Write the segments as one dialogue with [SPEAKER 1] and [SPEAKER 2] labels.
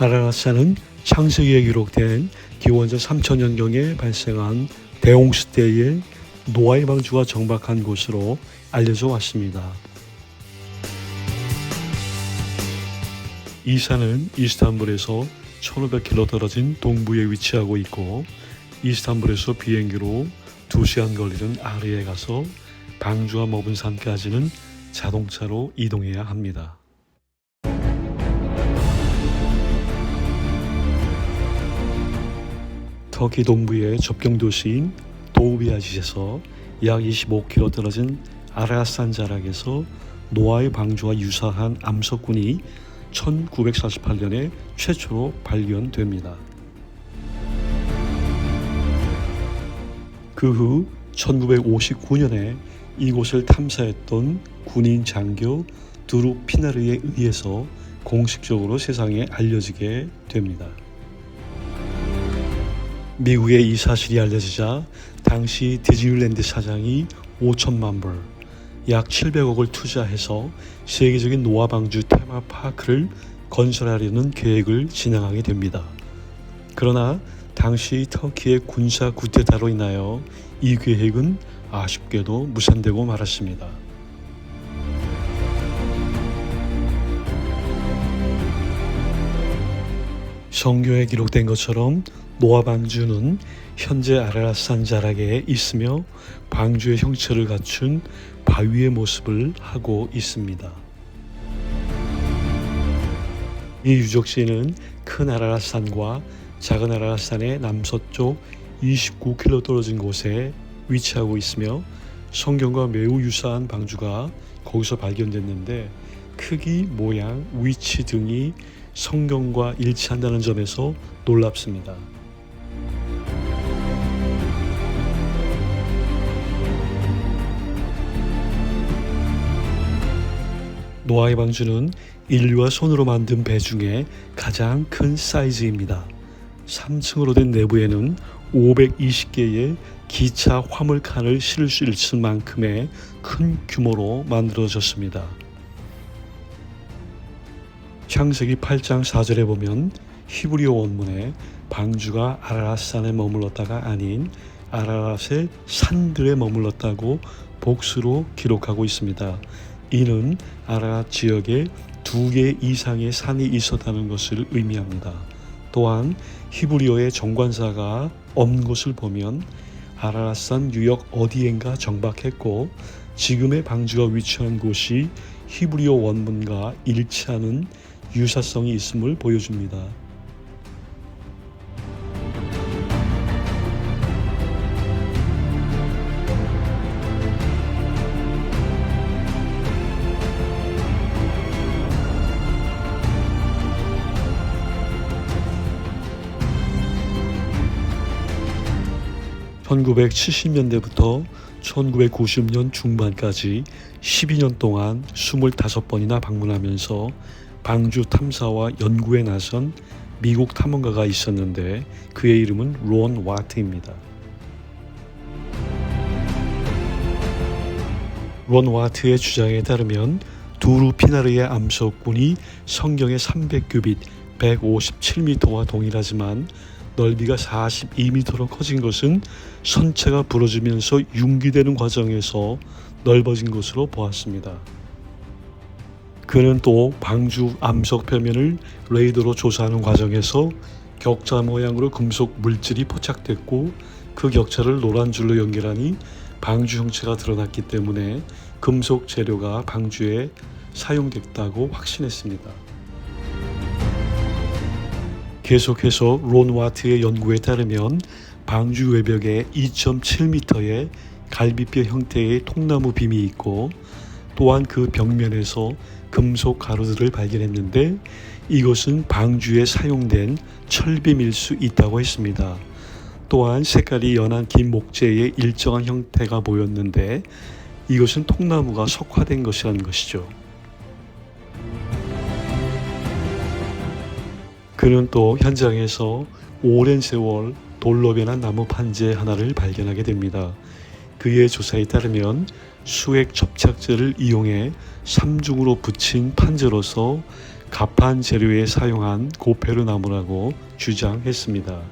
[SPEAKER 1] 아라라사는 창세기에 기록된 기원전 3000년경에 발생한 대홍수 때에 노아의 방주가 정박한 곳으로 알려져 왔습니다. 이 산은 이스탄불에서 1500km 떨어진 동부에 위치하고 있고 이스탄불에서 비행기로 2시간 걸리는 아르에 가서 방주가 머문 산까지는 자동차로 이동해야 합니다. 터키 동부의 접경 도시인 도우비아짓에서 약 25km 떨어진 아라산 자락에서 노아의 방주와 유사한 암석군이 1948년에 최초로 발견됩니다. 그 후 1959년에 이곳을 탐사했던 군인 장교 두루 피나르에 의해서 공식적으로 세상에 알려지게 됩니다. 미국에 이 사실이 알려지자 당시 디즈니랜드 사장이 5천만 불, 약 700억을 투자해서 세계적인 노아 방주 테마파크를 건설하려는 계획을 진행하게 됩니다. 그러나 당시 터키의 군사 구테타로 인하여 이 계획은 아쉽게도 무산되고 말았습니다. 성경에 기록된 것처럼 노아 방주는 현재 아라라산 자락에 있으며 방주의 형체를 갖춘 바위의 모습을 하고 있습니다. 이 유적지는 큰 아라라산과 작은 아라라산의 남서쪽 29km 떨어진 곳에 위치하고 있으며 성경과 매우 유사한 방주가 거기서 발견됐는데 크기, 모양, 위치 등이 성경과 일치한다는 점에서 놀랍습니다. 노아의 방주는 인류가 손으로 만든 배 중에 가장 큰 사이즈입니다. 3층으로 된 내부에는 520개의 기차 화물칸을 실을 수 있을 만큼의 큰 규모로 만들어졌습니다. 창세기 8장 4절에 보면 히브리어 원문에 방주가 아라랏산에 머물렀다가 아닌 아라랏의 산들에 머물렀다고 복수로 기록하고 있습니다. 이는 아라랏 지역에 두 개 이상의 산이 있었다는 것을 의미합니다. 또한 히브리어의 정관사가 없는 것을 보면 아라랏산 유역 어디엔가 정박했고 지금의 방주가 위치한 곳이 히브리어 원문과 일치하는 유사성이 있음을 보여줍니다. (1970년대부터) (1990년) 중반까지 (12년) 동안 (25번이나) 방문하면서 방주 탐사와 연구에 나선 미국 탐험가가 있었는데 그의 이름은 론 와트입니다. 론 와트의 주장에 따르면 두루 피나르의 암석군이 성경의 300규빗 157m와 동일하지만 넓이가 42m로 커진 것은 선체가 부러지면서 융기되는 과정에서 넓어진 것으로 보았습니다. 그는 또 방주 암석 표면을 레이더로 조사하는 과정에서 격자 모양으로 금속 물질이 포착됐고 그 격자를 노란 줄로 연결하니 방주 형체가 드러났기 때문에 금속 재료가 방주에 사용됐다고 확신했습니다. 계속해서 론 와트의 연구에 따르면 방주 외벽에 2.7m의 갈비뼈 형태의 통나무 빔이 있고 또한 그 벽면에서 금속 가루들을 발견했는데 이것은 방주에 사용된 철빔일 수 있다고 했습니다. 또한 색깔이 연한 긴 목재의 일정한 형태가 보였는데 이것은 통나무가 석화된 것이라는 것이죠. 그는 또 현장에서 오랜 세월 돌로 변한 나무 판재 하나를 발견하게 됩니다. 그의 조사에 따르면 수액 접착제를 이용해 삼중으로 붙인 판재로서 갑판 재료에 사용한 고페르 나무라고 주장했습니다.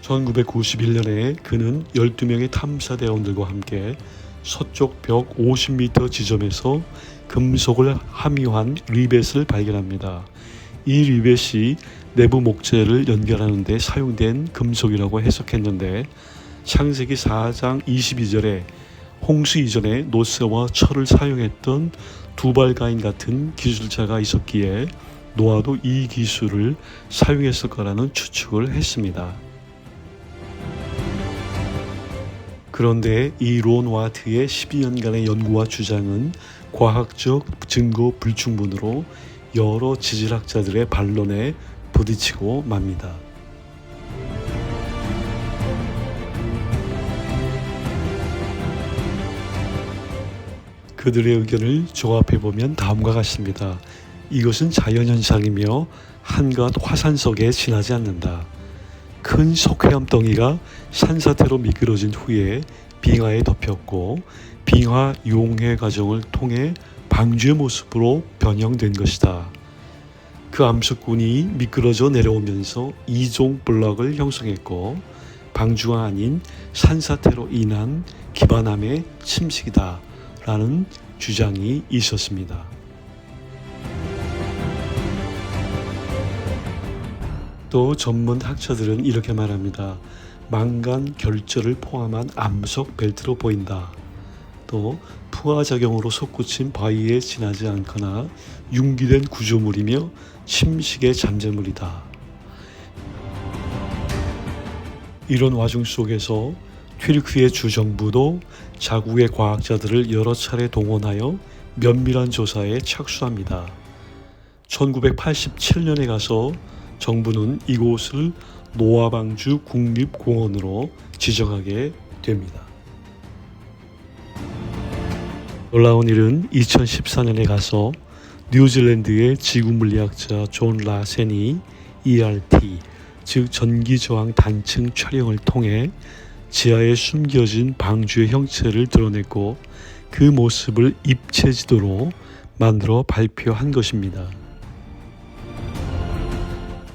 [SPEAKER 1] (1991년에) 그는 (12명의) 탐사대원들과 함께 서쪽 벽 (50m) 지점에서 금속을 함유한 리벳을 발견합니다. 이 리벳이 내부 목재를 연결하는 데 사용된 금속이라고 해석했는데 창세기 4장 22절에 홍수 이전에 노새와 철을 사용했던 두발가인 같은 기술자가 있었기에 노아도 이 기술을 사용했을 거라는 추측을 했습니다. 그런데 이 론 와트의 12년간의 연구와 주장은 과학적 증거 불충분으로 여러 지질학자들의 반론에 부딪히고 맙니다. 그들의 의견을 조합해 보면 다음과 같습니다. 이것은 자연현상이며 한갓 화산석에 지나지 않는다. 큰 석회암 덩이가 산사태로 미끄러진 후에 빙하에 덮였고 빙하 용해 과정을 통해 방주의 모습으로 변형된 것이다. 그 암석군이 미끄러져 내려오면서 이종 블럭을 형성했고 방주가 아닌 산사태로 인한 기반함의 침식이다 라는 주장이 있었습니다. 또 전문 학자들은 이렇게 말합니다. 망간 결절을 포함한 암석 벨트로 보인다. 또 부하작용으로 솟구친 바위에 지나지 않거나 융기된 구조물이며 침식의 잠재물이다. 이런 와중 속에서 튀르크의 주정부도 자국의 과학자들을 여러 차례 동원하여 면밀한 조사에 착수합니다. 1987년에 가서 정부는 이곳을 노아방주 국립공원으로 지정하게 됩니다. 놀라운 일은 2014년에 가서 뉴질랜드의 지구물리학자 존 라센이 ERT, 즉 전기저항 단층 촬영을 통해 지하에 숨겨진 방주의 형체를 드러냈고 그 모습을 입체지도로 만들어 발표한 것입니다.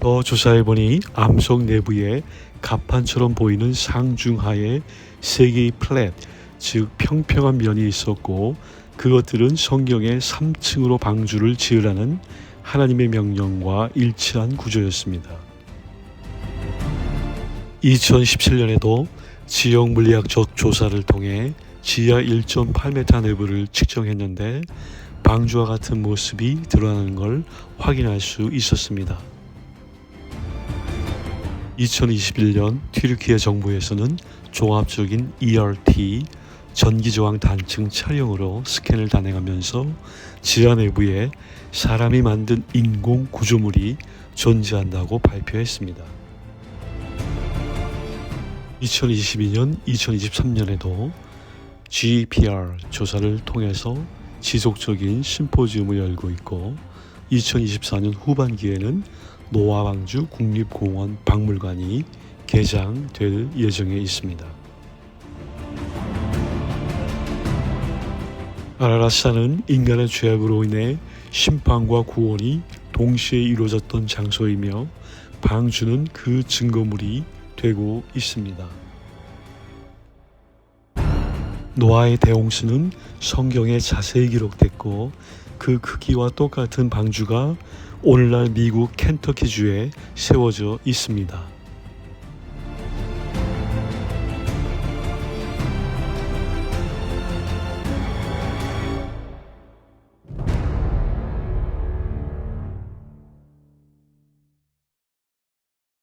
[SPEAKER 1] 더 조사해보니 암석 내부에 갑판처럼 보이는 상중하에 세 개의 플랫, 즉 평평한 면이 있었고 그것들은 성경의 3층으로 방주를 지으라는 하나님의 명령과 일치한 구조였습니다. 2017년에도 지역 물리학적 조사를 통해 지하 1.8m 내부를 측정했는데 방주와 같은 모습이 드러나는 걸 확인할 수 있었습니다. 2021년 튀르키예 정부에서는 종합적인 ERT 전기저항 단층 촬영으로 스캔을 단행하면서 지하 내부에 사람이 만든 인공 구조물이 존재한다고 발표했습니다. 2022년, 2023년에도 GPR 조사를 통해서 지속적인 심포지움을 열고 있고 2024년 후반기에는 노아방주 국립공원 박물관이 개장될 예정에 있습니다. 아라라산은 인간의 죄악으로 인해 심판과 구원이 동시에 이루어졌던 장소이며 방주는 그 증거물이 되고 있습니다. 노아의 대홍수는 성경에 자세히 기록됐고 그 크기와 똑같은 방주가 오늘날 미국 켄터키주에 세워져 있습니다.